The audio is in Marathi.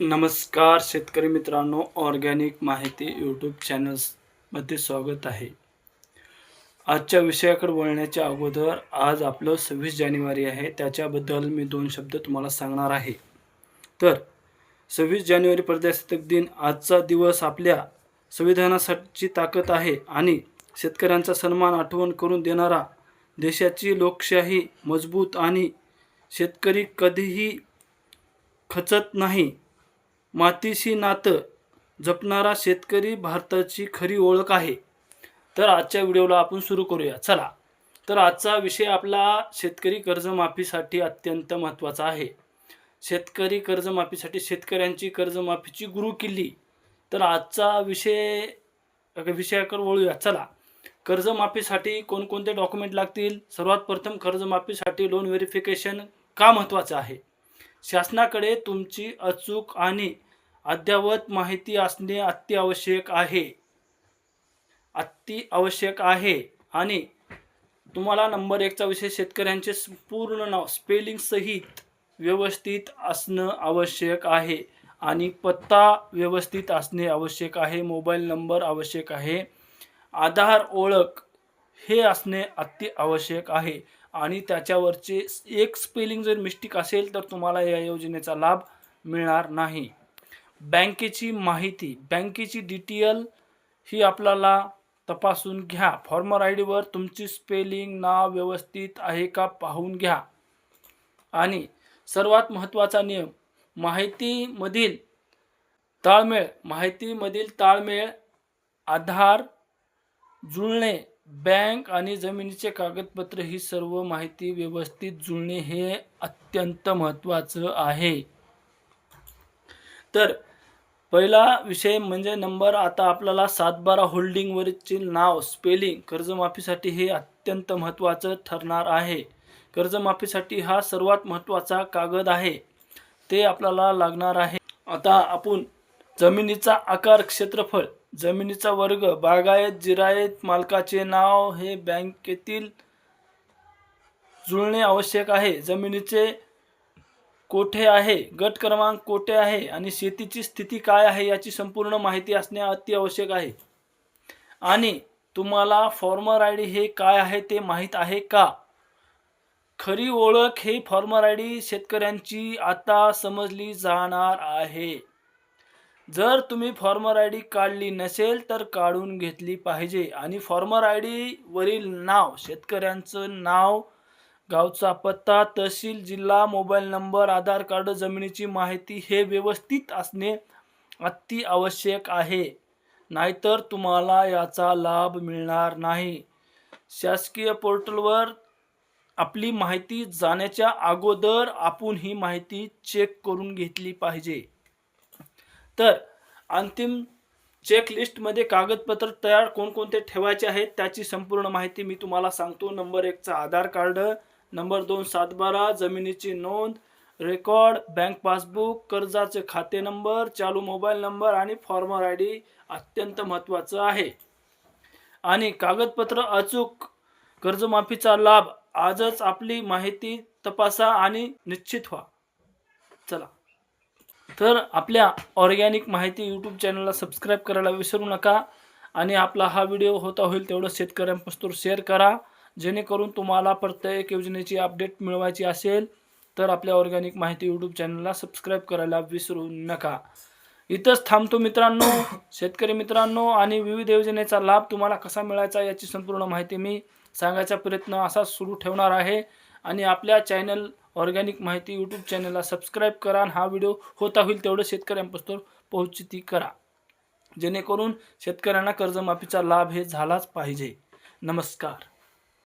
नमस्कार शेतकरी मित्रांनो ऑर्गॅनिक माहिती यूट्यूब चॅनल्समध्ये स्वागत आहे. आजच्या विषयाकडे बोलण्याच्या अगोदर आज आपलं सव्वीस जानेवारी आहे त्याच्याबद्दल मी दोन शब्द तुम्हाला सांगणार आहे. तर सव्वीस जानेवारी प्रजासत्ताक दिन आजचा दिवस आपल्या संविधानासाठी ताकद आहे आणि शेतकऱ्यांचा सन्मान आठवण करून देणारा देशाची लोकशाही मजबूत आणि शेतकरी कधीही खचत नाही. मातीशी नातं जपणारा शेतकरी भारताची खरी ओळख आहे. तर आजच्या व्हिडिओला आपण सुरू करूया. चला तर आजचा विषय आपला शेतकरी कर्जमाफीसाठी अत्यंत महत्त्वाचा आहे. शेतकरी कर्जमाफीसाठी शेतकऱ्यांची कर्जमाफीची गुरु किल्ली. तर आजचा विषय विषयाकडे वळूया. चला कर्जमाफीसाठी कोणकोणते डॉक्युमेंट लागतील? सर्वात प्रथम कर्जमाफीसाठी लोन व्हेरिफिकेशन का महत्त्वाचं आहे? शासनाकडे तुमची अचूक आणि अद्ययावत माहिती असणे अत्यावश्यक आहे. अति आवश्यक आहे. आणि तुम्हाला नंबर एकचा विषय शेतकऱ्यांचे पूर्ण नाव स्पेलिंग सहित व्यवस्थित असणं आवश्यक आहे. आणि पत्ता व्यवस्थित असणे आवश्यक आहे. मोबाईल नंबर आवश्यक आहे. आधार ओळख हे असणे अति आवश्यक आहे. आणि त्याच्यावरचे एक स्पेलिंग जर मिस्टेक असेल तर तुम्हाला या योजनेचा लाभ मिळणार नाही. बँकेची माहिती बँकेची डिटेल ही आपल्याला तपासून घ्या. फॉर्मर आय डीवर तुमची स्पेलिंग नाव व्यवस्थित आहे का पाहून घ्या. आणि सर्वात महत्त्वाचा नियम माहितीमधील ताळमेळ माहितीमधील ताळमेळ आधार जुळणे बँक आणि जमिनीचे कागदपत्र ही सर्व माहिती व्यवस्थित जुळणे हे अत्यंत महत्त्वाचं आहे. तर पहिला विषय म्हणजे नंबर. आता आपल्याला सातबारा होल्डिंगवरचे नाव स्पेलिंग कर्जमाफीसाठी हे अत्यंत महत्त्वाचं ठरणार आहे. कर्जमाफीसाठी हा सर्वात महत्त्वाचा कागद आहे. ते आपल्याला लागणार आहे. आता आपण जमिनीचा आकार क्षेत्रफळ जमिनीचा वर्ग बागायत जिरायत मालकाचे नाव हे बँकेतील जुळणे आवश्यक आहे. जमिनीचे कोठे आहे? गट क्रमांक कोठे आहे? आणि शेतीची स्थिती काय आहे याची संपूर्ण माहिती असणे अति आवश्यक आहे. आणि तुम्हाला फॉर्मर आय डी हे काय आहे ते माहीत आहे का? खरी ओळख हे फॉर्मर आय डी शेतकऱ्यांची आता समजली जाणार आहे. जर तुम्ही फॉर्मर आय डी काढली नसेल तर काढून घेतली पाहिजे. आणि फॉर्मर आय डीवरील नाव शेतकऱ्यांचं नाव गावचा पत्ता तहसील जिल्हा मोबाईल नंबर आधार कार्ड जमिनीची माहिती हे व्यवस्थित असणे अति आवश्यक आहे. नाहीतर तुम्हाला याचा लाभ मिळणार नाही. शासकीय पोर्टलवर आपली माहिती जाण्याच्या अगोदर आपण ही माहिती चेक करून घेतली पाहिजे. तर अंतिम चेकलिस्टमध्ये कागदपत्र तयार कोणकोणते ठेवायचे आहेत त्याची संपूर्ण माहिती मी तुम्हाला सांगतो. नंबर एकचा आधार कार्ड नंबर दोन सातबारा जमिनीची नोंद रेकॉर्ड बँक पासबुक कर्जाचे खाते नंबर चालू मोबाईल नंबर आणि फॉर्मर आय डी अत्यंत महत्त्वाचं आहे. आणि कागदपत्र अचूक कर्जमाफीचा लाभ आजच आपली माहिती तपासा आणि निश्चित व्हा. चला. तर आपल्या ऑर्गॅनिक माहिती यूट्यूब चॅनलला सबस्क्राईब करायला विसरू नका. आणि आपला हा व्हिडिओ होता होईल तेवढं शेतकऱ्यांपासून शेअर करा. जेणेकरून तुम्हाला प्रत्येक योजनेची अपडेट मिळवायची असेल तर आपल्या ऑर्गॅनिक माहिती यूट्यूब चॅनलला सबस्क्राईब करायला विसरू नका. इथंच थांबतो मित्रांनो. शेतकरी मित्रांनो आणि विविध योजनेचा लाभ तुम्हाला कसा मिळायचा याची संपूर्ण माहिती मी सांगायचा प्रयत्न असा सुरू ठेवणार आहे. आणि आपल्या चॅनल ऑर्गॅनिक माहिती यूट्यूब चॅनलला सबस्क्राईब करा आणि हा व्हिडिओ होता होईल तेवढं शेतकऱ्यांपासून पोहोचती करा. जेणेकरून शेतकऱ्यांना कर्जमाफीचा लाभ हे झालाच पाहिजे. नमस्कार.